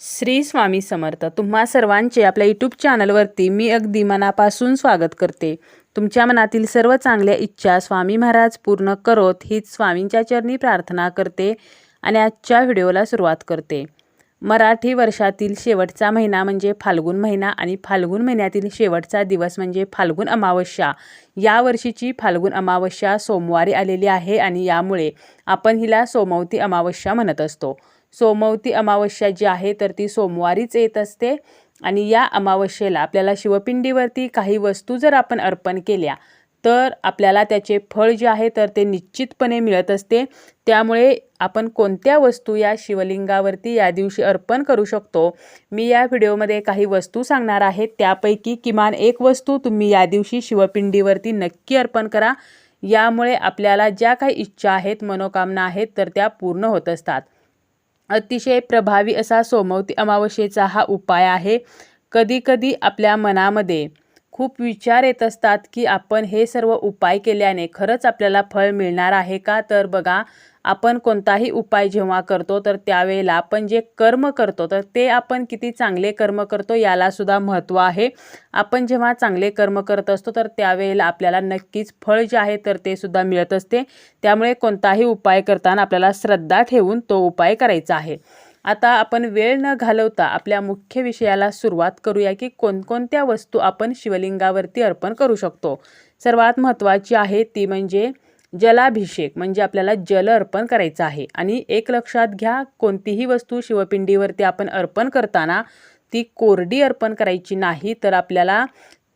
श्री स्वामी समर्थ तुम्हा सर्वांचे आपल्या यूट्यूब चॅनलवरती मी अगदी मनापासून स्वागत करते. तुमच्या मनातील सर्व चांगल्या इच्छा स्वामी महाराज पूर्ण करोत हीच स्वामींच्या चरणी प्रार्थना करते आणि आजच्या व्हिडिओला सुरुवात करते. मराठी वर्षातील शेवटचा महिना म्हणजे फाल्गुन महिना आणि फाल्गुन महिन्यातील शेवटचा दिवस म्हणजे फाल्गुन अमावस्या. या वर्षीची फाल्गुन अमावस्या सोमवारी आलेली आहे आणि यामुळे आपण हिला सोमवती अमावस्या म्हणत असतो. सोमवती अमावस्या जी आहे तर ती सोमवारीच येत असते. आणि या अमावस्येला आपल्याला शिवपिंडीवरती काही वस्तू जर आपण अर्पण केल्या तर आपल्याला त्याचे फळ जे आहे तर ते निश्चितपणे मिळत असते. त्यामुळे आपण कोणत्या वस्तू या शिवलिंगावरती या दिवशी अर्पण करू शकतो? मी या व्हिडिओमध्ये काही वस्तू सांगणार आहे. त्यापैकी किमान एक वस्तू तुम्ही या दिवशी शिवपिंडीवरती नक्की अर्पण करा. यामुळे आपल्याला ज्या काही इच्छा आहेत मनोकामना आहेत तर त्या पूर्ण होत असतात. अतिशय प्रभावी असा सोमवती अमावस्येचा हा उपाय आहे. कधीकधी आपल्या मनामध्ये खूप विचार येत असतात की आपण हे सर्व उपाय केल्याने खरंच आपल्याला फळ मिळणार आहे का? तर बघा आपण कोणताही उपाय जेव्हा करतो तर त्यावेळेला आपण जे कर्म करतो तर ते आपण किती चांगले कर्म करतो यालासुद्धा महत्त्व आहे. आपण जेव्हा चांगले कर्म करत असतो तर त्यावेळेला आपल्याला नक्कीच फळ जे आहे तर ते सुद्धा मिळत असते. त्यामुळे कोणताही उपाय करताना आपल्याला श्रद्धा ठेवून तो उपाय करायचा आहे. आता आपण वेळ न घालवता आपल्या मुख्य विषयाला सुरुवात करूया की कोणकोणत्या वस्तू आपण शिवलिंगावरती अर्पण करू शकतो. सर्वात महत्त्वाची आहे ती म्हणजे जलाभिषेक म्हणजे आपल्याला जल अर्पण करायचं आहे. आणि एक लक्षात घ्या कोणतीही वस्तू शिवपिंडीवरती आपण अर्पण करताना ती कोरडी अर्पण करायची नाही तर आपल्याला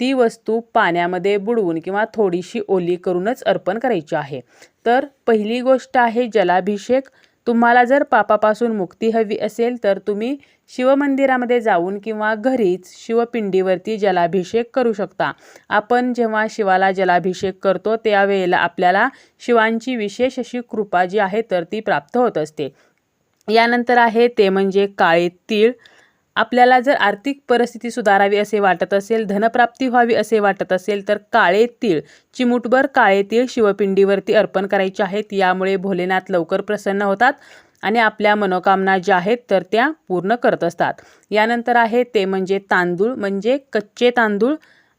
ती वस्तू पाण्यामध्ये बुडवून किंवा थोडीशी ओली करूनच अर्पण करायची आहे. तर पहिली गोष्ट आहे जलाभिषेक. तुम्हाला जर पापापासून मुक्ती हवी असेल तर तुम्ही शिवमंदिरामध्ये जाऊन किंवा घरीच शिवपिंडीवरती जलाभिषेक करू शकता. आपण जेव्हा शिवाला जलाभिषेक करतो त्यावेळेला आपल्याला शिवांची विशेष अशी कृपा जी आहे तर ती प्राप्त होत असते. यानंतर आहे ते म्हणजे काळे तीळ. आपल्याला जर आर्थिक परिस्थिती सुधारावी असे वाटत असेल धनप्राप्ती व्हावी असे वाटत असेल तर काळे तीळ चिमुटभर काळे तीळ शिवपिंडीवरती अर्पण करायचे आहेत. यामुळे भोलेनाथ लवकर प्रसन्न होतात. आणि आपल्या मनोकामना ज्या आहेत तर त्या पूर्ण करत असतात. यानंतर आहे ते म्हणजे तांदूळ म्हणजे कच्चे तांदूळ.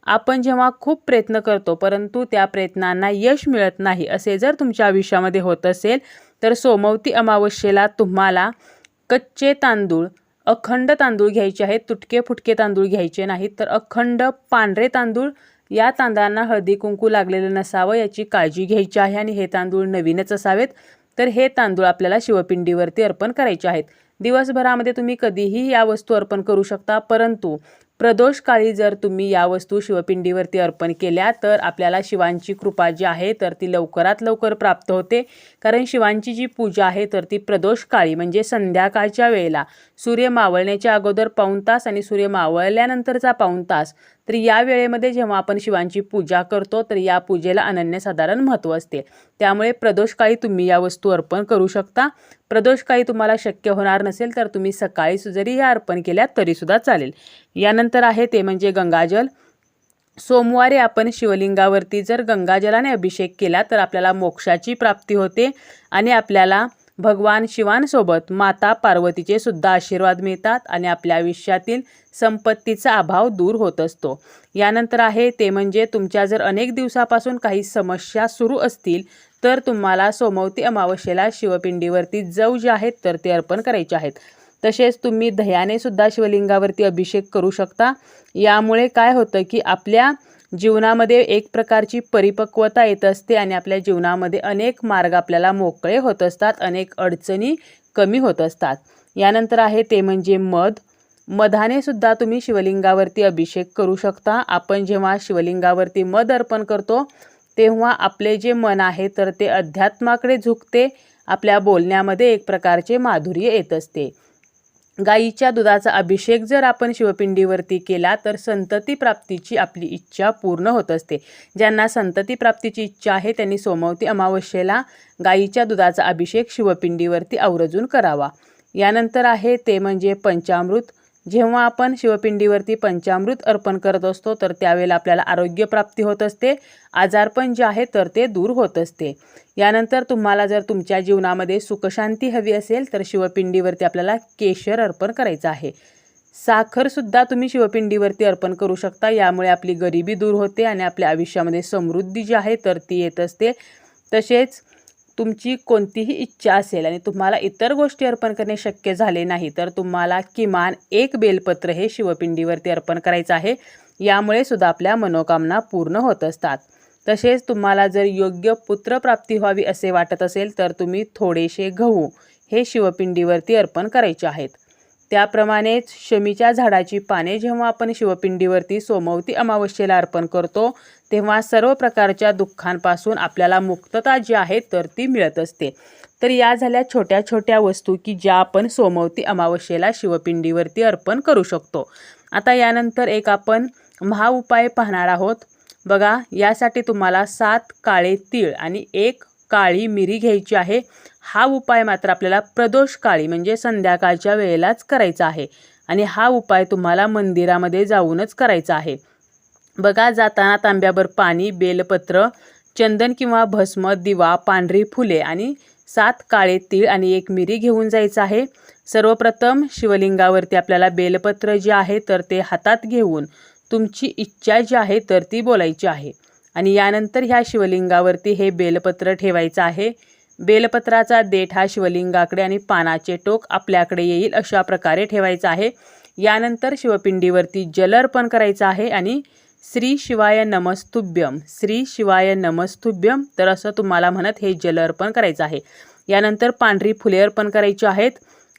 आपण जेव्हा खूप प्रयत्न करतो परंतु त्या प्रयत्नांना यश मिळत नाही असे जर तुमच्या आयुष्यामध्ये होत असेल तर सोमवती अमावस्येला तुम्हाला कच्चे तांदूळ अखंड तांदूळ घ्यायचे आहेत. तुटके फुटके तांदूळ घ्यायचे नाहीत तर अखंड पांढरे तांदूळ या तांदळांना हळदी कुंकू लागलेलं नसावं याची काळजी घ्यायची आहे. आणि हे तांदूळ नवीनच असावेत. तर हे तांदूळ आपल्याला शिवपिंडीवरती अर्पण करायचे आहेत. दिवसभरामध्ये तुम्ही कधीही या वस्तू अर्पण करू शकता परंतु प्रदोष काळी जर तुम्ही या वस्तू शिवपिंडीवरती अर्पण केल्या तर आपल्याला शिवांची कृपा जी आहे तर ती लवकरात लवकर प्राप्त होते. कारण शिवांची जी पूजा आहे तर ती प्रदोष काळी म्हणजे संध्याकाळच्या वेळेला. सूर्य मावळण्याच्या अगोदर पाऊण तास आणि सूर्य मावळल्यानंतरचा पाऊण तास. तर या वेळेमध्ये जेव्हा आपण शिवांची पूजा करतो तर या पूजेला अनन्यसाधारण महत्त्व असते. त्यामुळे प्रदोषकाळी तुम्ही या वस्तू अर्पण करू शकता. प्रदोष काही तुम्हाला शक्य होणार नसेल तर तुम्ही सकाळी जरी ह्या अर्पण केल्या तरीसुद्धा चालेल. यानंतर आहे ते म्हणजे गंगाजल. सोमवारी आपण शिवलिंगावरती जर गंगाजलाने अभिषेक केला तर आपल्याला मोक्षाची प्राप्ती होते आणि आपल्याला भगवान शिवांसोबत माता पार्वतीचे सुद्धा आशीर्वाद मिळतात आणि आपल्या आयुष्यातील संपत्तीचा अभाव दूर होत असतो. यानंतर आहे ते म्हणजे तुमच्या जर अनेक दिवसापासून काही समस्या सुरू असतील तर तुम्हाला सोमवती अमावस्येला शिवपिंडीवरती जव जे आहेत तर ते अर्पण करायचे आहेत. तसेच तुम्ही दह्याने सुद्धा शिवलिंगावरती अभिषेक करू शकता. यामुळे काय होतं की आपल्या जीवनामध्ये एक प्रकारची परिपक्वता येत असते आणि आपल्या जीवनामध्ये अनेक मार्ग आपल्याला मोकळे होत असतात अनेक अडचणी कमी होत असतात. यानंतर आहे ते म्हणजे मध. मधाने सुद्धा तुम्ही शिवलिंगावरती अभिषेक करू शकता. आपण जेव्हा शिवलिंगावरती मध अर्पण करतो तेव्हा आपले जे मन आहे तर ते अध्यात्माकडे झुकते. आपल्या बोलण्यामध्ये एक प्रकारचे माधुर्य येत असते. गाईच्या दुधाचा अभिषेक जर आपण शिवपिंडीवरती केला तर संतती प्राप्तीची आपली इच्छा पूर्ण होत असते. ज्यांना संतती प्राप्तीची इच्छा आहे त्यांनी सोमवती अमावस्येला गाईच्या दुधाचा अभिषेक शिवपिंडीवरती आवर्जून करावा. यानंतर आहे ते म्हणजे पंचामृत जेव्हा आपण शिवपिंडीवरती पंचामृत अर्पण करत असतो तर त्यावेळेला आपल्याला आरोग्यप्राप्ती होत असते आजारपण जे आहे तर ते दूर होत असते. यानंतर तुम्हाला जर तुमच्या जीवनामध्ये सुखशांती हवी असेल तर शिवपिंडीवरती आपल्याला केशर अर्पण करायचं आहे. साखरसुद्धा तुम्ही शिवपिंडीवरती अर्पण करू शकता यामुळे आपली गरिबी दूर होते आणि आपल्या आयुष्यामध्ये समृद्धी जी आहे तर ती येत असते. तसेच तुमची कोणतीही इच्छा असेल आणि तुम्हाला इतर गोष्टी अर्पण करणे शक्य झाले नाही तर तुम्हाला किमान एक बेलपत्र हे शिवपिंडीवरती अर्पण करायचं आहे. यामुळे सुद्धा आपल्या मनोकामना पूर्ण होत असतात. तसेच तुम्हाला जर योग्य पुत्रप्राप्ती व्हावी असे वाटत असेल तर तुम्ही थोडेसे गहू हे शिवपिंडीवरती अर्पण करायचे आहेत. त्याप्रमाणेच शमीच्या झाडाची पाने जेव्हा आपण शिवपिंडीवरती सोमवती अमावस्येला अर्पण करतो तेव्हा सर्व प्रकारच्या दुःखांपासून आपल्याला मुक्तता जी आहे तर ती मिळत असते. तर या झाल्या छोट्या छोट्या वस्तू की ज्या आपण सोमवती अमावस्येला शिवपिंडीवरती अर्पण करू शकतो. आता यानंतर एक आपण महाउपाय पाहणार आहोत. बघा यासाठी तुम्हाला सात काळे तीळ आणि एक काळी मिरी घ्यायची आहे. हा उपाय मात्र आपल्याला प्रदोष काळी म्हणजे संध्याकाळच्या वेळेलाच करायचा आहे. आणि हा उपाय तुम्हाला मंदिरामध्ये जाऊनच करायचा आहे. बघा जाताना तांब्याभर पाणी बेलपत्र चंदन किंवा भस्म दिवा पांढरी फुले आणि सात काळे तीळ आणि एक मिरी घेऊन जायचं आहे. सर्वप्रथम शिवलिंगावरती आपल्याला बेलपत्र जे आहे तर ते हातात घेऊन तुमची इच्छा जी आहे तर ती बोलायची आहे. आणि यानंतर ह्या शिवलिंगावरती हे बेलपत्र ठेवायचं आहे. बेलपत्राचा देठ हा शिवलिंगाकडे आणि पानाचे टोक आपल्याकडे येईल अशा प्रकारे ठेवायचं आहे. यानंतर शिवपिंडीवरती जल अर्पण करायचं आहे आणि श्री शिवाय नमस्तुभ्यम श्री शिवाय नमस्तुभ्यम तर असं तुम्हाला म्हणत हे जल अर्पण करायचं आहे. यानंतर पांढरी फुले अर्पण करायची आहेत.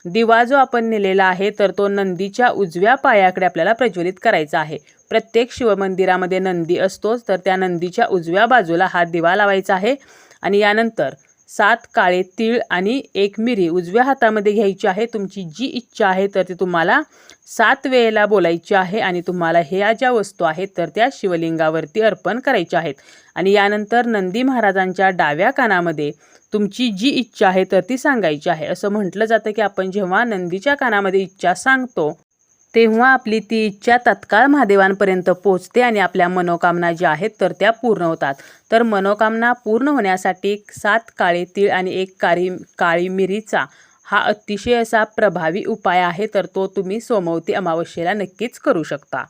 दिवा जो आपण नेलेला आहे तर तो नंदीच्या उजव्या पायाकडे आपल्याला प्रज्वलित करायचा आहे. प्रत्येक शिवमंदिरामध्ये नंदी असतोच तर त्या नंदीच्या उजव्या बाजूला हा दिवा लावायचा आहे. आणि यानंतर सात काळे तीळ आणि एक मिरी उजव्या हातामध्ये घ्यायची आहे. तुमची जी इच्छा आहे तर ती तुम्हाला सात वेळेला बोलायची आहे आणि तुम्हाला ह्या ज्या वस्तू आहेत तर त्या शिवलिंगावरती अर्पण करायच्या आहेत. आणि यानंतर नंदी महाराजांच्या डाव्या कानामध्ये तुमची जी इच्छा आहे तर ती सांगायची आहे. असं म्हटलं जातं की आपण जेव्हा नंदीच्या कानामध्ये इच्छा सांगतो तेव्हा आपली ती इच्छा तत्काळ महादेवांपर्यंत पोचते आणि आपल्या मनोकामना ज्या आहेत तर त्या पूर्ण होतात. तर मनोकामना पूर्ण होण्यासाठी सात काळे तीळ आणि एक काळी काळी मिरीचा हा अतिशय असा प्रभावी उपाय आहे तर तो तुम्ही सोमवती अमावस्येला नक्कीच करू शकता.